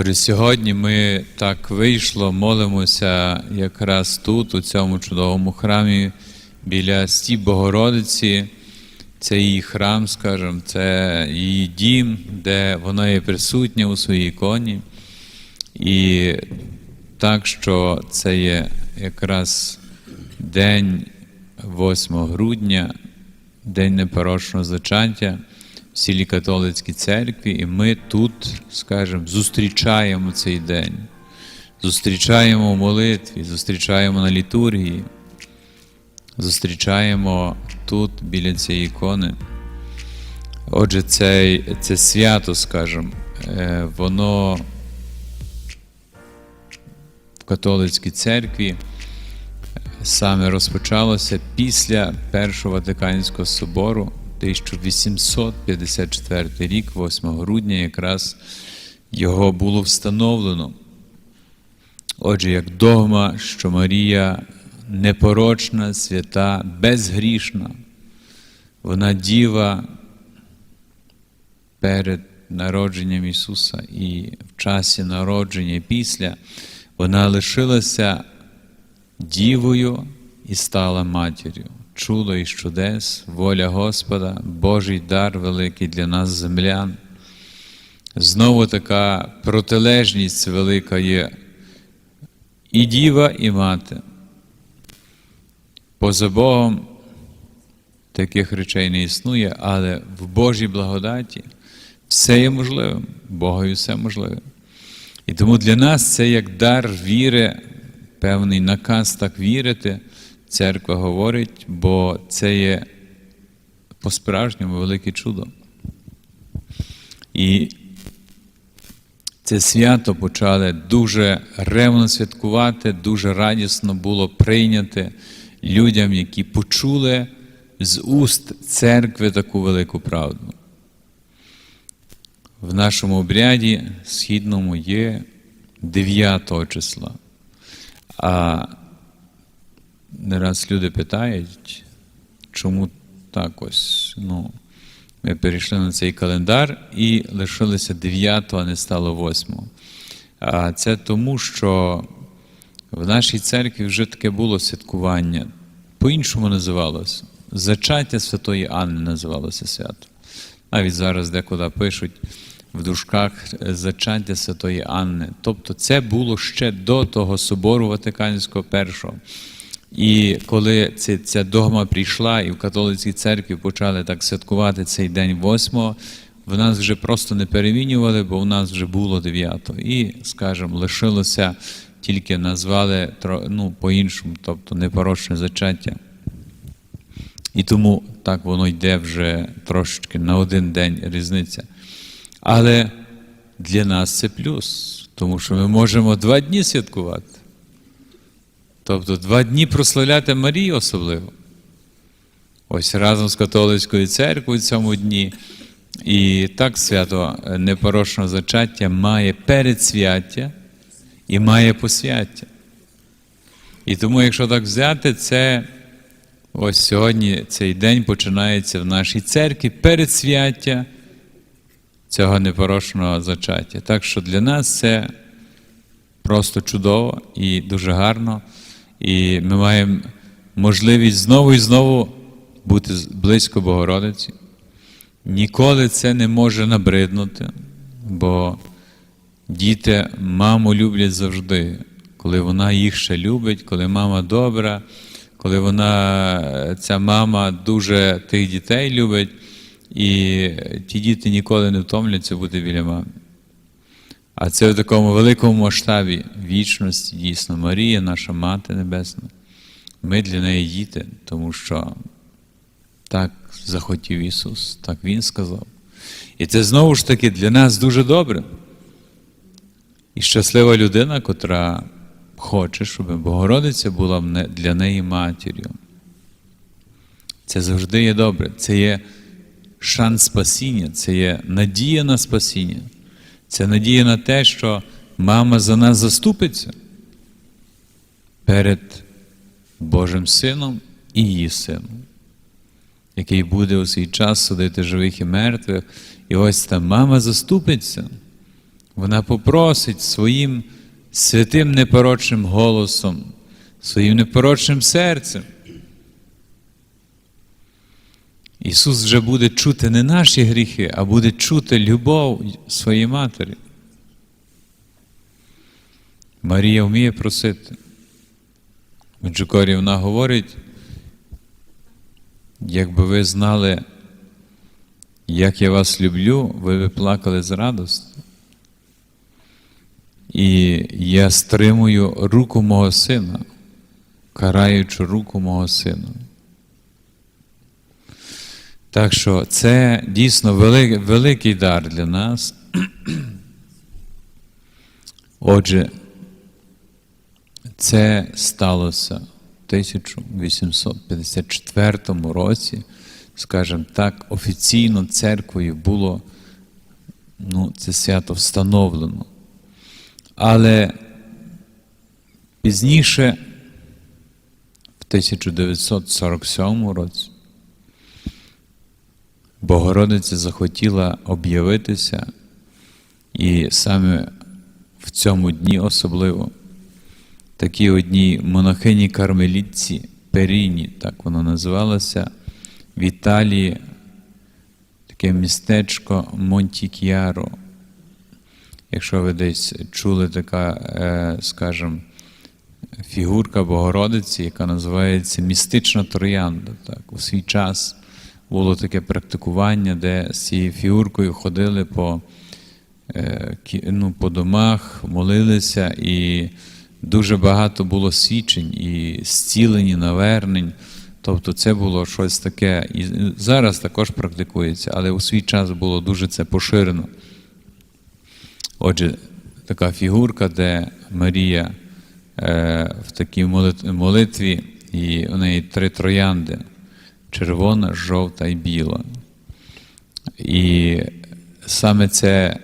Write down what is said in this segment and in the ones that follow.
Отже, сьогодні ми так вийшло, молимося якраз тут, у цьому чудовому храмі, біля стіп Богородиці. Це її храм, скажімо, це її дім, де вона є присутня у своїй іконі. І так, що це є якраз день 8 грудня, день непорочного зачаття сілі католицькій церкві, і ми тут, скажімо, зустрічаємо цей день, зустрічаємо в молитві, зустрічаємо на літургії, зустрічаємо тут біля цієї ікони. Отже, це, це свято, скажімо, е, воно в католицькій церкві саме розпочалося після Першого Ватиканського собору 1854 рік, 8 грудня, якраз його було встановлено. Отже, як догма, що Марія непорочна, свята, безгрішна, вона діва перед народженням Ісуса і в часі народження після, вона лишилася дівою і стала матір'ю. Чудо і чудес, воля Господа, Божий дар великий для нас, землян. Знову така протилежність велика є і діва, і мати. Поза Богом таких речей не існує, але в Божій благодаті все є можливим, Богові все можливе. І тому для нас це як дар віри, певний наказ так вірити, церква говорить, бо це є по-справжньому велике чудо. І це свято почали дуже ревно святкувати, дуже радісно було прийняти людям, які почули з уст церкви таку велику правду. В нашому обряді східному є 9 числа. А не раз люди питають, чому так ось. Ну, ми перейшли на цей календар і лишилося 9, а не стало 8. А це тому, що в нашій церкві вже таке було святкування. По-іншому називалося. Зачаття Святої Анни називалося свято. Навіть зараз декуди пишуть в дужках зачаття Святої Анни. Тобто це було ще до того собору Ватиканського першого. І коли ця, ця догма прийшла, і в католицькій церкві почали так святкувати цей день 8 в нас вже просто не перемінювали, бо в нас вже було 9 І, скажімо, лишилося тільки назвали ну, по-іншому, тобто непорочне зачаття. І тому так воно йде вже трошечки на один день різниця. Але для нас це плюс, тому що ми можемо два дні святкувати. Тобто два дні прославляти Марію особливо. Ось разом з католицькою церквою в цьому дні. І так свято непорочного зачаття має передсвяття і має посвяття. І тому, якщо так взяти, це ось сьогодні цей день починається в нашій церкві передсвяття цього непорочного зачаття. Так що для нас це просто чудово і дуже гарно. І ми маємо можливість знову і знову бути близько Богородиці. Ніколи це не може набриднути, бо діти маму люблять завжди, коли вона їх ще любить, коли мама добра, коли вона, ця мама дуже тих дітей любить, і ті діти ніколи не втомляться бути біля мами. А це в такому великому масштабі вічності, дійсно, Марія, наша Мати Небесна. Ми для неї діти, тому що так захотів Ісус, так Він сказав. І це знову ж таки для нас дуже добре. І щаслива людина, котра хоче, щоб Богородиця була для неї матір'ю. Це завжди є добре. Це є шанс спасіння, це є надія на спасіння. Це надія на те, що мама за нас заступиться перед Божим Сином і її Сином, який буде у свій час судити живих і мертвих. І ось та мама заступиться Вона попросить своїм святим непорочним голосом, своїм непорочним серцем. Ісус вже буде чути не наші гріхи, а буде чути любов своєї матері. Марія вміє просити. Меджукорі вона говорить, якби ви знали, як я вас люблю, ви б плакали з радості. І я стримую руку мого сина, караючи руку мого сина. Так що це дійсно великий, великий дар для нас. Отже, це сталося в 1854 році, скажімо так, офіційно церквою було ну, це свято встановлено. Але пізніше, в 1947 році, Богородиця захотіла об'явитися, і саме в цьому дні особливо такі одні монахині кармелітці Періні, так воно називалося, в Італії таке містечко Монтік'яро. Якщо ви десь чули така, е, скажімо, фігурка Богородиці, яка називається містична троянда. Так, У свій час було таке практикування, де з цією фігуркою ходили по, е, ну, по домах, молилися, і дуже багато було свідчень і зцілень, і навернень. Тобто це було щось таке, і зараз також практикується, але у свій час було дуже це поширено. Отже, така фігурка, де Марія е, в такій молитві, і у неї три троянди червона, жовта і біла. І саме це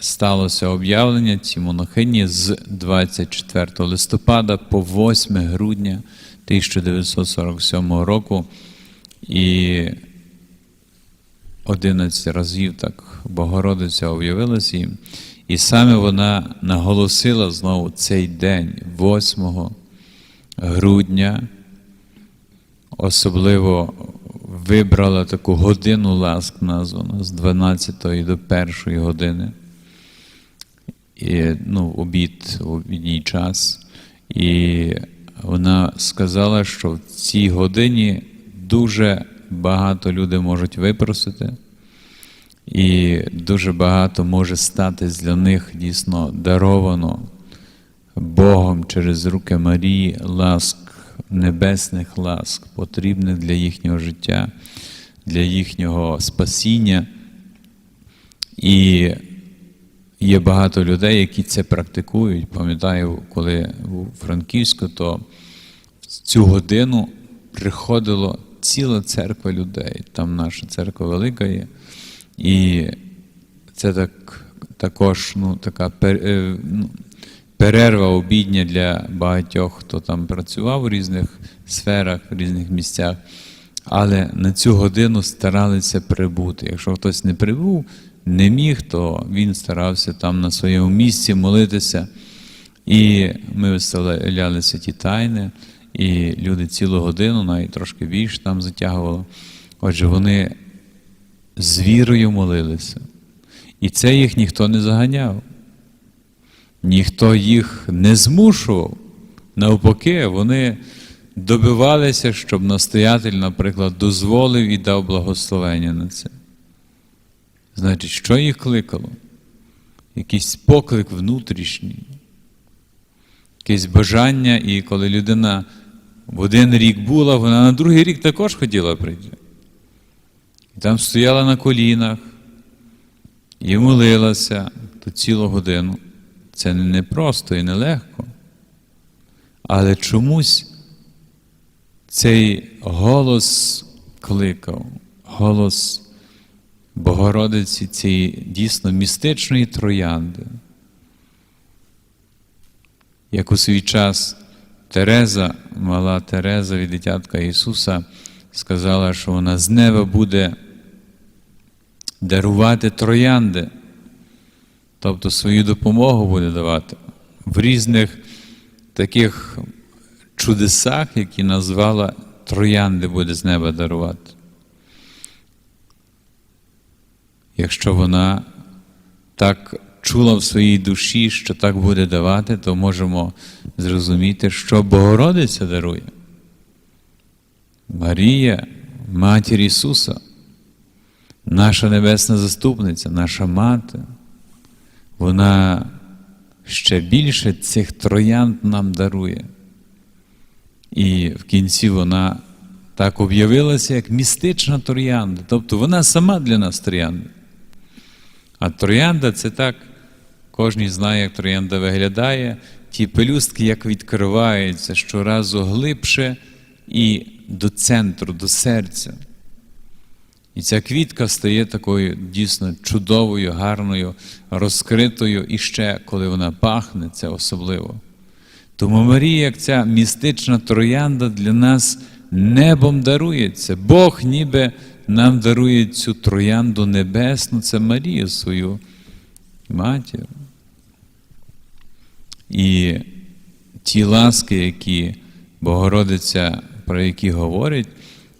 сталося об'явлення ці монахині з 24 листопада по 8 грудня 1947 року. І 11 разів так Богородиця об'явилася їм. І саме вона наголосила знову цей день, 8 грудня, особливо вибрала таку годину ласк названу з 12 до 1 години. І, ну, обід, обідній час. І вона сказала, що в цій годині дуже багато людей можуть випросити. І дуже багато може стати для них дійсно даровано Богом через руки Марії ласк, небесних ласк, потрібних для їхнього життя, для їхнього спасіння. І є багато людей, які це практикують. Пам'ятаю, коли був Франківську, то в цю годину приходило ціла церква людей. Там наша церква велика є. І це так, також ну, така е, ну, перерва обідня для багатьох, хто там працював у різних сферах, в різних місцях. Але на цю годину старалися прибути. Якщо хтось не прибув, не міг, то він старався там на своєму місці молитися. І ми виставляли ті тайни, і люди цілу годину, навіть трошки більше там затягували. Отже, вони з вірою молилися. І це їх ніхто не заганяв. Ніхто їх не змушував. Навпаки, вони добивалися, щоб настоятель, наприклад, дозволив і дав благословення на це. Значить, що їх кликало? Якийсь поклик внутрішній, якесь бажання, і коли людина в один рік була, вона на другий рік також хотіла прийти. І там стояла на колінах і молилася ту цілу годину. Це не просто і не легко. Але чомусь цей голос кликав, голос Богородиці цієї дійсно містичної троянди. Як у свій час Тереза, мала Тереза від дитятка Ісуса, сказала, що вона з неба буде дарувати троянди. Тобто свою допомогу буде давати в різних таких чудесах, які назвала троянди буде з неба дарувати. Якщо вона так чула в своїй душі, що так буде давати, то можемо зрозуміти, що Богородиця дарує. Марія, матір Ісуса, наша небесна заступниця, наша мати, вона ще більше цих троянд нам дарує. І в кінці вона так об'явилася як містична троянда. Тобто вона сама для нас троянда. А троянда це так, кожен знає, як троянда виглядає. Ті пелюстки як відкриваються щоразу глибше і до центру, до серця. І ця квітка стає такою дійсно чудовою, гарною, розкритою, і ще коли вона пахне, це особливо. Тому Марія, як ця містична троянда для нас небом дарується. Бог ніби нам дарує цю троянду небесну, це Марію свою матір. І ті ласки, які Богородиця, про які говорить,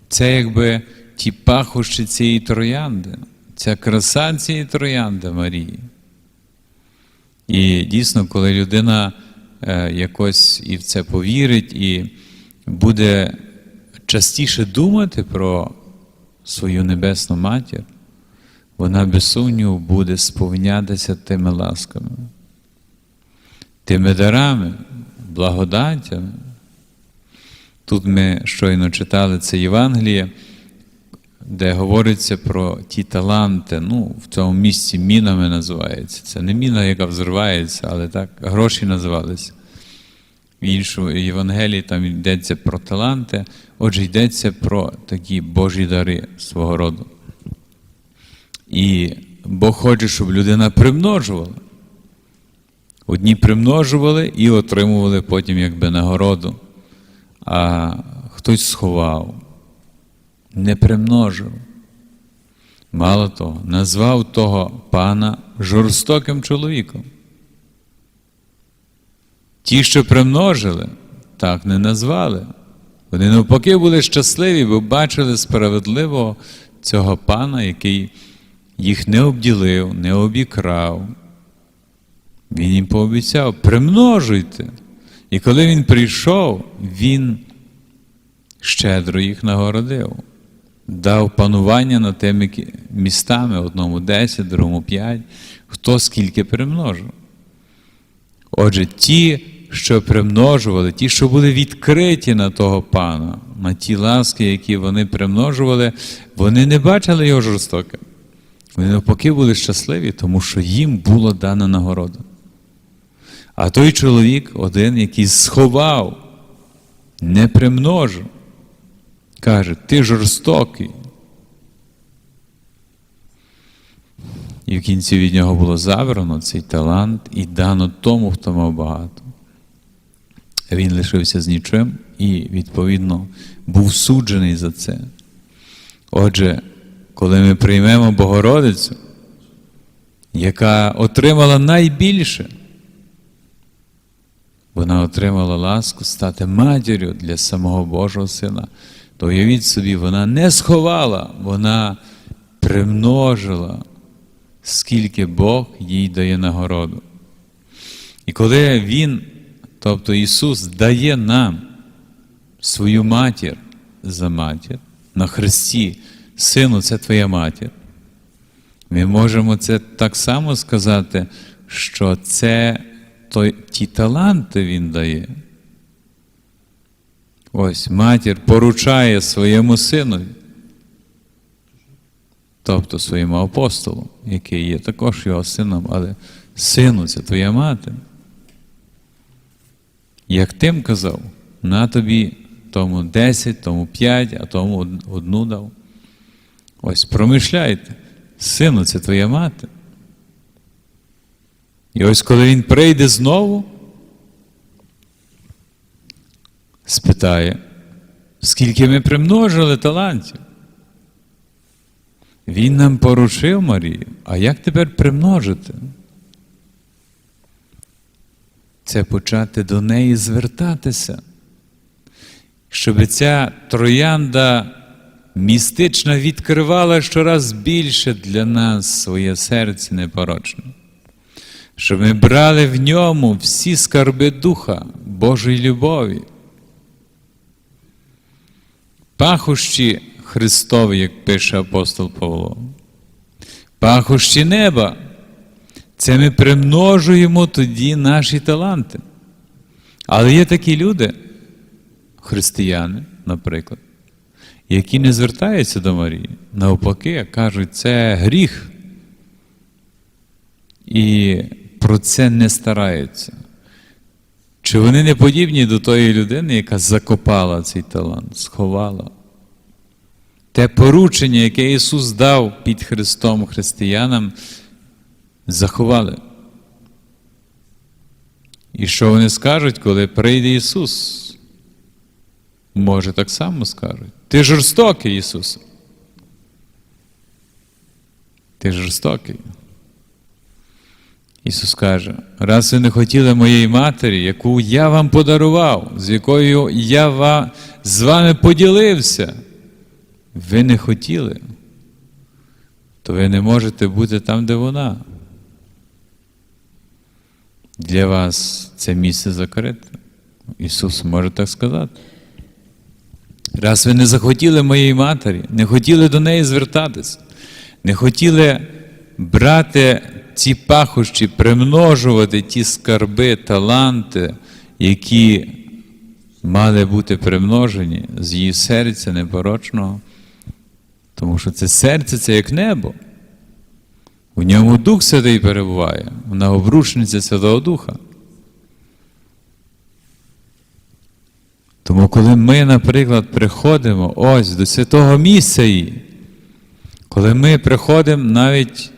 це якби ті пахощі цієї троянди, ця краса цієї троянди Марії. І дійсно, коли людина е, якось і в це повірить, і буде частіше думати про свою небесну матір, вона без сумніву буде сповнятися тими ласками, тими дарами, благодаттями. Тут ми щойно читали це Євангеліє, де говориться про ті таланти. Ну, в цьому місці мінами називається. Це не міна, яка взривається, але так гроші називалися. В іншому Євангелії там йдеться про таланти, отже, йдеться про такі Божі дари свого роду. І Бог хоче, щоб людина примножувала. Одні примножували і отримували потім якби нагороду, а хтось сховав, не примножив. Мало того, назвав того пана жорстоким чоловіком. Ті, що примножили, так не назвали. Вони навпаки були щасливі, бо бачили справедливого цього пана, який їх не обділив, не обікрав. Він їм пообіцяв, примножуйте. І коли він прийшов, він щедро їх нагородив, дав панування над тими містами, одному 10, другому 5, хто скільки примножив. Отже, ті, що примножували, ті, що були відкриті на того пана, на ті ласки, які вони примножували, вони не бачили його жорстоким. Вони навпаки були щасливі, тому що їм була дана нагорода. А той чоловік, один, який сховав, не примножив, каже, ти жорстокий. І в кінці від нього було забрано цей талант і дано тому, хто мав багато. Він лишився з нічим і, відповідно, був суджений за це. Отже, коли ми приймемо Богородицю, яка отримала найбільше, вона отримала ласку стати матір'ю для самого Божого Сина, то уявіть собі, вона не сховала, вона примножила, скільки Бог їй дає нагороду. І коли Він, тобто Ісус, дає нам свою матір за матір на Христі, Сину, це Твоя матір. Ми можемо це так само сказати, що це той, ті таланти Він дає. Ось матір поручає своєму синові, тобто своєму апостолу, який є також його сином, але сину, це твоя мати. Як тим казав, на тобі тому 10, тому 5, а тому одну дав. Ось промишляйте, сину, це твоя мати. І ось коли він прийде знову, спитає, скільки ми примножили талантів. Він нам поручив Марію, а як тепер примножити? це почати до неї звертатися, щоб ця троянда містична відкривала щораз більше для нас своє серце непорочне, щоб ми брали в ньому всі скарби Духа Божої любові. Пахощі Христові, як пише апостол Павло, пахощі неба. Це ми примножуємо тоді наші таланти. Але є такі люди, християни, наприклад, які не звертаються до Марії, навпаки, кажуть, це гріх. І про це не стараються. Чи вони не подібні до тої людини, яка закопала цей талант, сховала? Те поручення, яке Ісус дав під Христом християнам, заховали. І що вони скажуть, коли прийде Ісус? Може, так само скажуть. Ти жорстокий, Ісус. Ти жорстокий. Ісус каже, раз ви не хотіли моєї матері, яку я вам подарував, з якою я ва- з вами поділився, ви не хотіли, то ви не можете бути там, де вона. Для вас це місце закрите. Ісус може так сказати. Раз ви не захотіли моєї матері, не хотіли до неї звертатись, не хотіли брати ці пахощі, примножувати ті скарби, таланти, які мали бути примножені з її серця непорочного, тому що це серце це як небо. В ньому Дух Святий перебуває, вона обрушниця Святого Духа. Тому, коли ми, наприклад, приходимо ось до святого місця її, коли ми приходимо навіть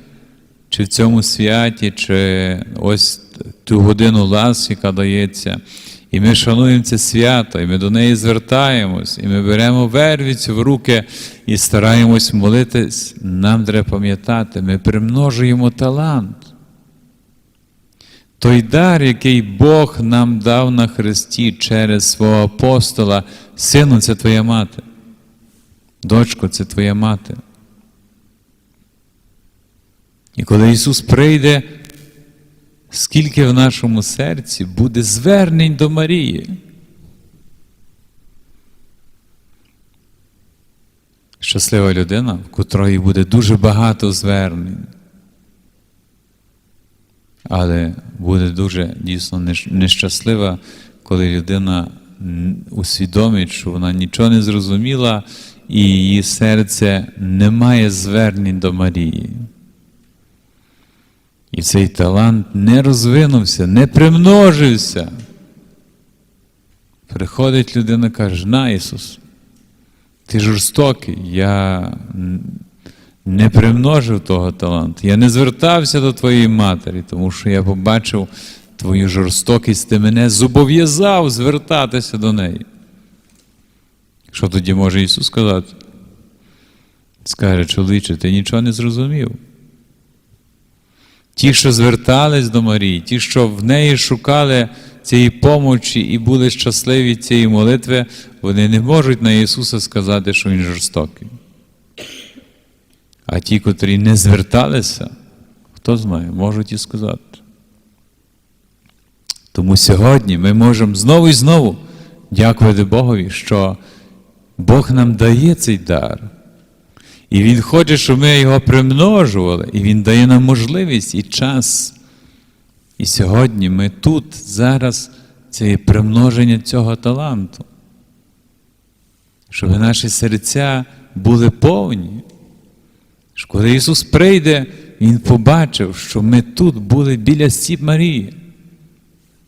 чи в цьому святі, чи ось ту годину лас, яка дається, і ми шануємо це свято, і ми до неї звертаємось, і ми беремо вервіцю в руки і стараємось молитись, нам треба пам'ятати, ми примножуємо талант. Той дар, який Бог нам дав на Христі через свого апостола, сину, це твоя мати. Дочко, це твоя мати. І коли Ісус прийде, скільки в нашому серці буде звернень до Марії. Щаслива людина, в котрої буде дуже багато звернень. Але буде дуже дійсно нещаслива, коли людина усвідомить, що вона нічого не зрозуміла, і її серце не має звернень до Марії. І цей талант не розвинувся, не примножився. Приходить людина і каже, на Ісус, ти жорстокий, я не примножив того таланту. Я не звертався до твоєї матері, тому що я побачив твою жорстокість, ти мене зобов'язав звертатися до неї. Що тоді може Ісус сказати? Скаже, чоловіче, ти нічого не зрозумів. Ті, що звертались до Марії, ті, що в неї шукали цієї помочі і були щасливі цієї молитви, вони не можуть на Ісуса сказати, що Він жорстокий. А ті, котрі не зверталися, хто знає, можуть і сказати. Тому сьогодні ми можемо знову і знову дякувати Богові, що Бог нам дає цей дар. І Він хоче, щоб ми його примножували, і Він дає нам можливість і час. І сьогодні ми тут, зараз, це примноження цього таланту. Щоб наші серця були повні. Що Коли Ісус прийде, Він побачив, що ми тут були біля стіп Марії.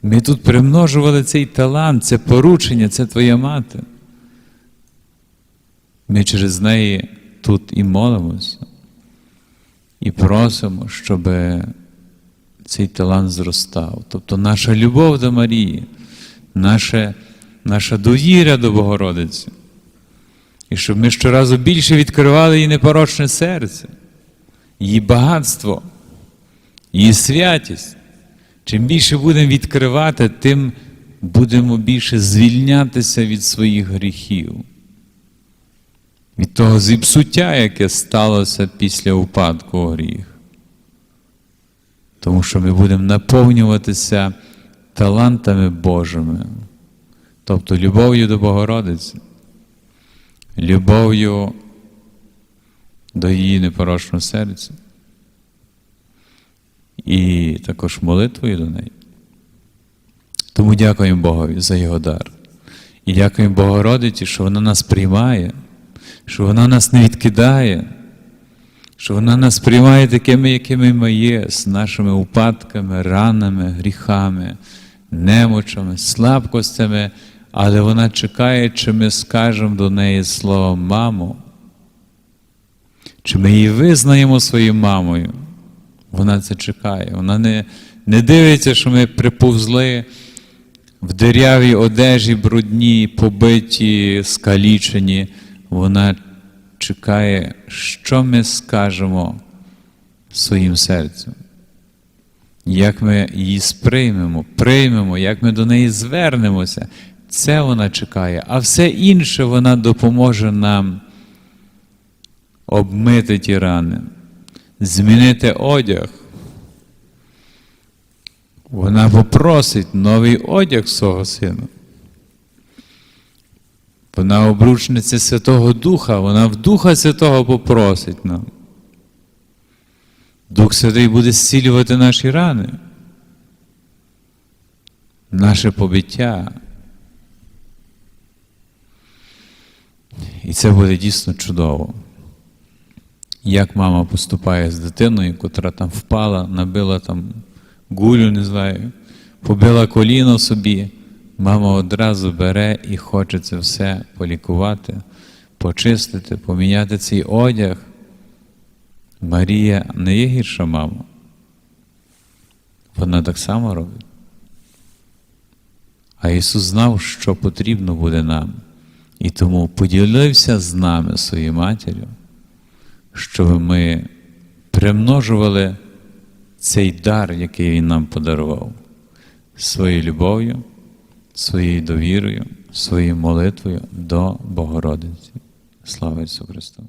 Ми тут примножували цей талант, це поручення, це Твоя мати. Ми через неї тут і молимося, і просимо, щоб цей талант зростав. Тобто наша любов до Марії, наша, наша довіра до Богородиці. І щоб ми щоразу більше відкривали її непорочне серце, її багатство, її святість Чим більше будемо відкривати, тим будемо більше звільнятися від своїх гріхів, від того зіпсуття, яке сталося після упадку гріх. Тому що ми будемо наповнюватися талантами Божими, тобто любов'ю до Богородиці, любов'ю до її непорочного серця і також молитвою до неї. Тому дякуємо Богові за його дар. І дякуємо Богородиці, що вона нас приймає, що вона нас не відкидає, що вона нас приймає такими, якими ми є, з нашими упадками, ранами, гріхами, немочами, слабкостями, але вона чекає, чи ми скажемо до неї слово мамо, чи ми її визнаємо своєю мамою. Вона це чекає. Вона не, не дивиться, що ми приповзли в дирявій одежі, брудні, побиті, скалічені. Вона чекає, що ми скажемо своїм серцем. Як ми її сприймемо, приймемо, як ми до неї звернемося, це вона чекає, а все інше вона допоможе нам обмити ті рани, змінити одяг. Вона попросить новий одяг свого сина. Вона обручниця Святого Духа, вона в Духа Святого попросить нам. Дух Святий буде зцілювати наші рани, наше побиття. І це буде дійсно чудово. Як мама поступає з дитиною, котра там впала, набила там гулю, не знаю, побила коліно собі, мама одразу бере і хоче це все полікувати, почистити, поміняти цей одяг. Марія не є гірша мама. Вона так само робить. А Ісус знав, що потрібно буде нам, і тому поділився з нами своєю матір'ю, щоб ми примножували цей дар, який Він нам подарував, своєю любов'ю, своєю довірою, своєю молитвою до Богородиці. Слава Ісусу Христу!